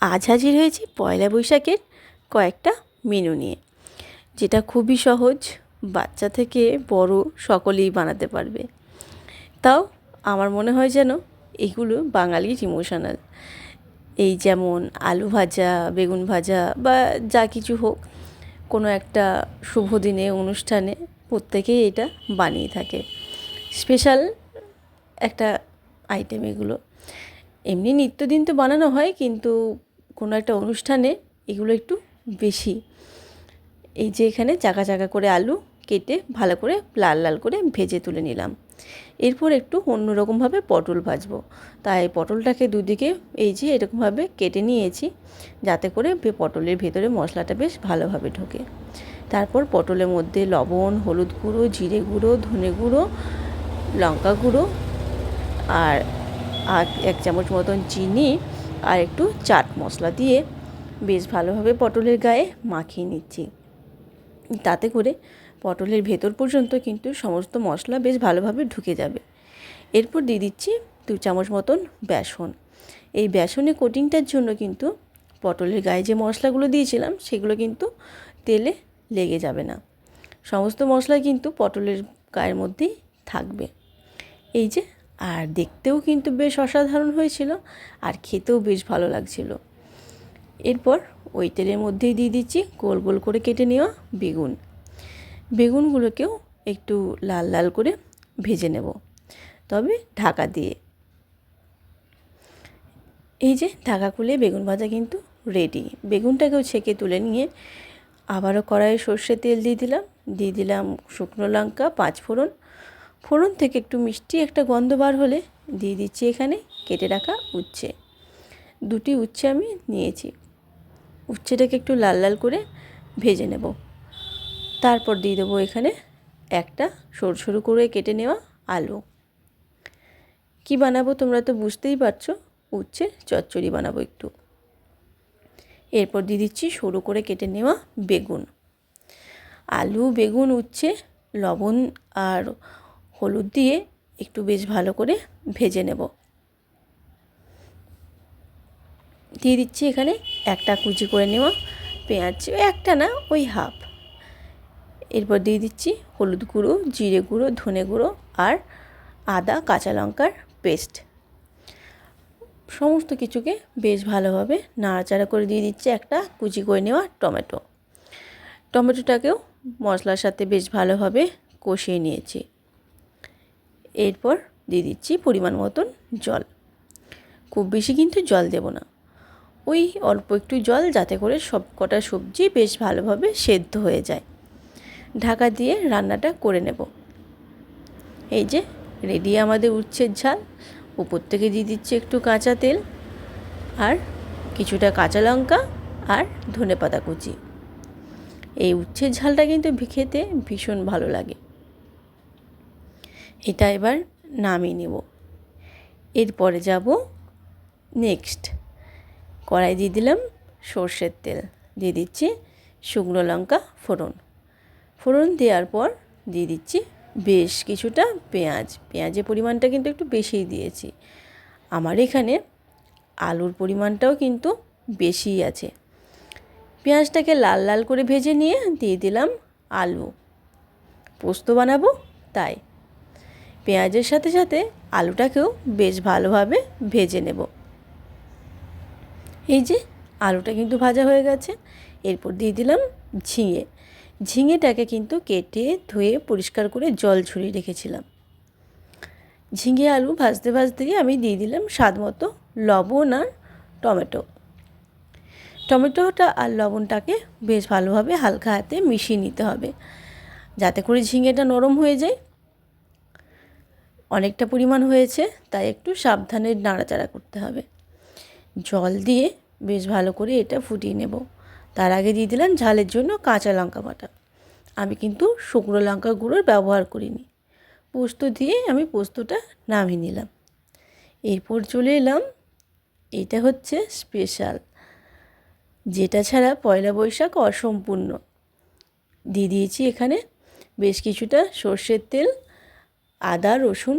আজ হাজির হয়েছি পয়লা বৈশাখের কয়েকটা মেনু নিয়ে, যেটা খুবই সহজ, বাচ্চা থেকে বড় সকলেই বানাতে পারবে। তাও আমার মনে হয় যেন এগুলো বাঙালির ইমোশনাল এই যেমন আলু ভাজা, বেগুন ভাজা বা যা কিছু হোক, কোনো একটা শুভ দিনে, অনুষ্ঠানে প্রত্যেকেই এটা বানিয়ে থাকে। স্পেশাল একটা আইটেম এগুলো। এমনি নিত্যদিন তো বানানো হয়, কিন্তু কোনো একটা অনুষ্ঠানে এগুলো একটু বেশি। এই যে এখানে চাকা চাকা করে আলু কেটে ভালো করে লাল লাল করে ভেজে তুলে নিলাম। এরপর একটু অন্যরকমভাবে পটল ভাজবো। তাই পটলটাকে দুদিকে এই যে এরকমভাবে কেটে নিয়েছি, যাতে করে পটলের ভেতরে মশলাটা বেশ ভালোভাবে ঢোকে। তারপর পটলের মধ্যে লবণ, হলুদ গুঁড়ো, জিরে গুঁড়ো, ধনে গুঁড়ো, লঙ্কা গুঁড়ো, আর এক চামচ মতন চিনি, আর একটু চাট মশলা দিয়ে বেশ ভালোভাবে পটলের গায়ে মাখিয়ে নিচ্ছি। তাতে করে পটলের ভেতর পর্যন্ত কিন্তু সমস্ত মশলা বেশ ভালোভাবে ঢুকে যাবে। এরপর দিয়ে দিচ্ছি দু চামচ মতন বেসন। এই বেসনের কোটিংটার জন্য কিন্তু পটলের গায়ে যে মশলাগুলো দিয়েছিলাম, সেগুলো কিন্তু তেলে লেগে যাবে না। সমস্ত মশলা কিন্তু পটলের গায়ের মধ্যেই থাকবে। এই যে আর দেখতেও কিন্তু বেশ অসাধারণ হয়েছিল আর খেতেও বেশ ভালো লাগছিল। এরপর ওই তেলের মধ্যেই দিয়ে দিচ্ছি গোল গোল করে কেটে নেওয়া বেগুন। বেগুনগুলোকেও একটু লাল লাল করে ভেজে নেব। তবে ঢাকা দিয়ে। এই যে ঢাকা খুলে বেগুন ভাজা কিন্তু রেডি। বেগুনটাকেও ছেঁকে তুলে নিয়ে আবারও কড়াইয়ে সর্ষে তেল দিয়ে দিলাম। দিয়ে দিলাম শুকনো লঙ্কা পাঁচ ফোড়ন থেকে একটু মিষ্টি একটা গন্ধ বার হলে দিয়ে দিচ্ছি এখানে কেটে রাখা উচ্ছে। দুটি উচ্ছে আমি নিয়েছি। উচ্ছেটাকে একটু লাল লাল করে ভেজে নেব। তারপর দিয়ে দেবো এখানে একটা সরু সরু করে কেটে নেওয়া আলু। কি বানাবো তোমরা তো বুঝতেই পারছ, উচ্ছে চচ্চড়ি বানাবো একটু। এরপর দিয়ে দিচ্ছি সরু করে কেটে নেওয়া বেগুন। আলু, বেগুন, উচ্ছে, লবণ আর হলুদ দিয়ে একটু বেশ ভালো করে ভেজে নেব। দিয়ে দিচ্ছি এখানে একটা কুচি করে নেওয়া পেঁয়াজ, একটা না ওই হাফ। এরপর দিয়ে দিচ্ছি হলুদ গুঁড়ো, জিরে গুঁড়ো, ধনে গুঁড়ো আর আদা কাঁচা লঙ্কার পেস্ট। সমস্ত কিছুকে বেশ ভালোভাবে নাড়াচাড়া করে দিয়ে দিচ্ছি একটা কুচি করে নেওয়া টমেটো। টমেটোটাকেও মশলার সাথে বেশ ভালোভাবে কষিয়ে নিয়েছি। এরপর দিয়ে দিচ্ছি পরিমাণ মতন জল। খুব বেশি কিন্তু জল দেব না। ওই অল্প একটু জল যাতে করে সব কটা সবজি বেশ ভালোভাবে সেদ্ধ হয়ে যায়। ঢাকা দিয়ে রান্নাটা করে নেব। এই যে রেডি আমাদের উচ্ছের ঝাল। উপর থেকে দিয়ে দিচ্ছি একটু কাঁচা তেল আর কিছুটা কাঁচা লঙ্কা আর ধনে পাতা কুচি। এই উচ্ছের ঝালটা কিন্তু খেতে ভীষণ ভালো লাগে। এটা এবার নামিয়ে নেব। এরপরে যাব নেক্সট কড়াই দিয়ে দিলাম সর্ষের তেল। দিয়ে দিচ্ছি শুকনো লঙ্কা ফোড়ন। ফোড়ন দেওয়ার পর দিয়ে দিচ্ছি বেশ কিছুটা পেঁয়াজ। পেঁয়াজের পরিমাণটা কিন্তু একটু বেশিই দিয়েছি। আমার এখানে আলুর পরিমাণটাও কিন্তু বেশিই আছে। পেঁয়াজটাকে লাল লাল করে ভেজে নিয়ে দিয়ে দিলাম আলু। পোস্ত বানাবো, তাই। পেঁয়াজের সাথে সাথে আলুটাকেও বেশ ভালোভাবে ভেজে নেব। এই যে আলুটা কিন্তু ভাজা হয়ে গেছে, এরপর দিয়ে দিলাম ঝিঙে। ঝিঙেটাকে কিন্তু কেটে ধুয়ে পরিষ্কার করে জল ছড়িয়ে রেখেছিলাম। ঝিঙে আলু ভাজতে ভাজতেই আমি দিয়ে দিলাম স্বাদ মতো লবণ আর টমেটো। টমেটোটা আর লবণটাকে বেশ ভালোভাবে হালকা হাতে মিশিয়ে নিতে হবে, যাতে করে ঝিঙেটা নরম হয়ে যায়। অনেকটা পরিমাণ হয়েছে, তাই একটু সাবধানে নাড়াচাড়া করতে হবে। জল দিয়ে বেশ ভালো করে এটা ফুটিয়ে নেব। তার আগে দিয়ে দিলাম ঝালের জন্য কাঁচা লঙ্কা বাটা। আমি কিন্তু শুকনো লঙ্কা গুঁড়োর ব্যবহার করিনি। পোস্ত দিয়ে আমি পোস্তটা নামিয়ে নিলাম। এরপর চলে এলাম, এটা হচ্ছে স্পেশাল, যেটা ছাড়া পয়লা বৈশাখ অসম্পূর্ণ। দিয়ে দিয়েছি এখানে বেশ কিছুটা সর্ষের তেল আদা, রসুন,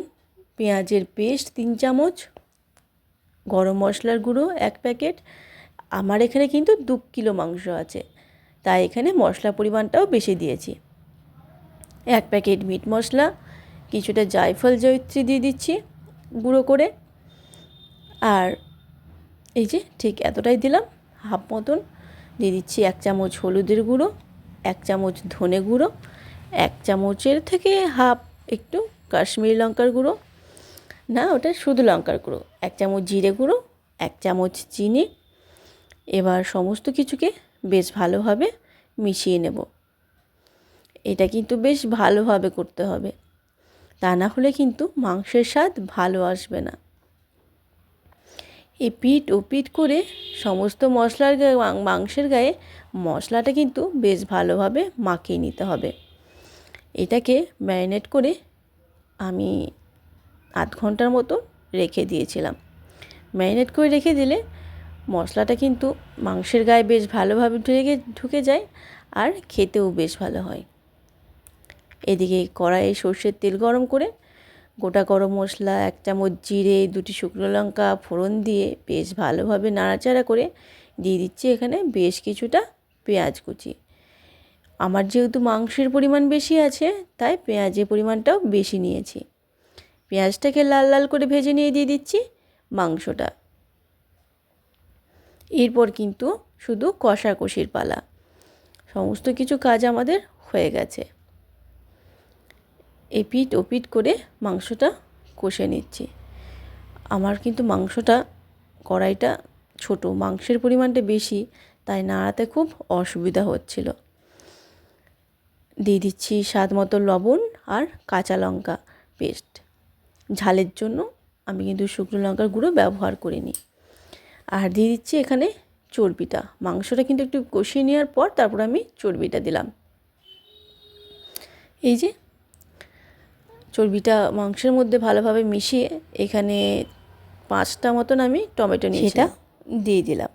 পেঁয়াজের পেস্ট, তিন চামচ, গরম মশলার গুঁড়ো এক প্যাকেট। আমার এখানে কিন্তু দু কিলো মাংস আছে, তাই এখানে মশলা পরিমাণটাও বেশি দিয়েছি। এক প্যাকেট মিট মশলা, কিছুটা জায়ফল জয়িত্রী দিয়ে দিচ্ছি গুঁড়ো করে। আর এই যে ঠিক এতটাই দিলাম, হাফ মতন। দিয়ে দিচ্ছি এক চামচ হলুদের গুঁড়ো, এক চামচ ধনে গুঁড়ো, এক চামচের থেকে হাফ একটু কাশ্মীরি লঙ্কার গুঁড়ো, না, ওটা শুধু লঙ্কার গুঁড়ো, এক চামচ জিরে গুঁড়ো, এক চামচ চিনি, এবার সমস্ত কিছুকে বেশ ভালোভাবে মিশিয়ে নেব। এটা কিন্তু বেশ ভালোভাবে করতে হবে, তা না হলে কিন্তু মাংসের স্বাদ ভালো আসবে না। এই পিঠ ও পিঠ করে সমস্ত মশলার গায়ে মাংসের গায়ে মশলাটা কিন্তু বেশ ভালোভাবে মাখিয়ে নিতে হবে। এটাকে ম্যারিনেট করে আমি আধ ঘণ্টার মতো রেখে দিয়েছিলাম। ম্যারিনেট করে রেখে দিলে মশলাটা কিন্তু মাংসের গায়ে বেশ ভালোভাবে ঢুকে ঢুকে যায় আর খেতেও বেশ ভালো হয়। এদিকে কড়াইয়ে সর্ষের তেল গরম করে গোটা গরম মশলা, এক চামচ জিরে, দুটি শুকনো লঙ্কা, ফোড়ন দিয়ে বেশ ভালোভাবে নাড়াচাড়া করে দিয়ে দিচ্ছি এখানে বেশ কিছুটা পেঁয়াজ কুচি। আমার যেহেতু মাংসের পরিমাণ বেশি আছে, তাই পেঁয়াজের পরিমাণটাও বেশি নিয়েছি। পেঁয়াজটাকে লাল লাল করে ভেজে নিয়ে দিয়ে দিচ্ছি মাংসটা। এরপর কিন্তু শুধু কষাকষির পালা। সমস্ত কিছু কাজ আমাদের হয়ে গেছে। এপিট ওপিট করে মাংসটা কষে নিচ্ছি। আমার কিন্তু মাংসটা, কড়াইটা ছোট, মাংসের পরিমাণটা বেশি, তাই নাড়াতে খুব অসুবিধা হচ্ছিল। দিয়ে দিচ্ছি স্বাদ মতো লবণ আর কাঁচা লঙ্কা পেস্ট। ঝালের জন্য আমি কিন্তু শুকনো লঙ্কার গুঁড়ো ব্যবহার করিনি। আর দিয়ে দিচ্ছি এখানে চর্বিটা। মাংসটা কিন্তু একটু কষিয়ে নেওয়ার পর তারপর আমি চর্বিটা দিলাম। এই যে চর্বিটা মাংসের মধ্যে ভালোভাবে মিশিয়ে এখানে পাঁচটা মতন আমি টমেটো নিয়ে সেটা? দিয়ে দিলাম।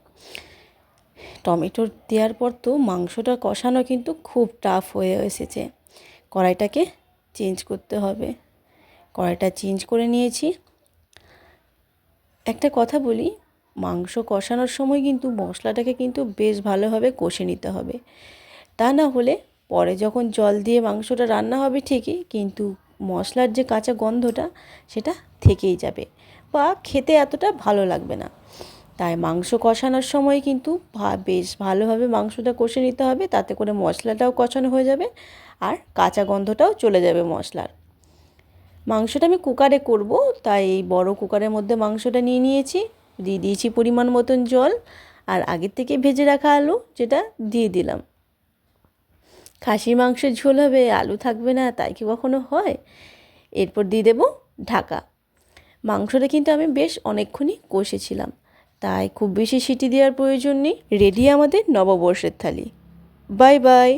টমেটো দেওয়ার পর তো মাংসটা কষানো কিন্তু খুব টাফ হয়ে এসেছে। কড়াইটাকে চেঞ্জ করতে হবে। কড়াইটা চেঞ্জ করে নিয়েছি। একটা কথা বলি, মাংস কষানোর সময় কিন্তু মশলাটাকে কিন্তু বেশ ভালোভাবে কষে নিতে হবে। তা না হলে পরে যখন জল দিয়ে মাংসটা রান্না হবে ঠিকই, কিন্তু মশলার যে কাঁচা গন্ধটা, সেটা থেকেই যাবে বা খেতে এতটা ভালো লাগবে না। তাই মাংস কষানোর সময় কিন্তু বেশ ভালোভাবে মাংসটা কষে নিতে হবে, তাতে করে মশলাটাও কষানো হয়ে যাবে আর কাঁচা গন্ধটাও চলে যাবে মশলার। মাংসটা আমি কুকারে করব, তাই এই বড় কুকারের মধ্যে মাংসটা নিয়ে নিয়েছি, দিয়ে দিয়েছি পরিমাণ মতন জল আর আগের থেকে ভেজে রাখা আলু যেটা দিয়ে দিলাম। খাসির মাংসের ঝোল হবে, আলু থাকবে না, তাই কি কখনো হয়? এরপর দিয়ে দেবো ঢাকা। মাংসটা কিন্তু আমি বেশ অনেকক্ষণই কষেছিলাম। তাই খুব বেশি সিটি দেওয়ার প্রয়োজন নেই। রেডি আমাদের নববর্ষের থালি। Bye bye.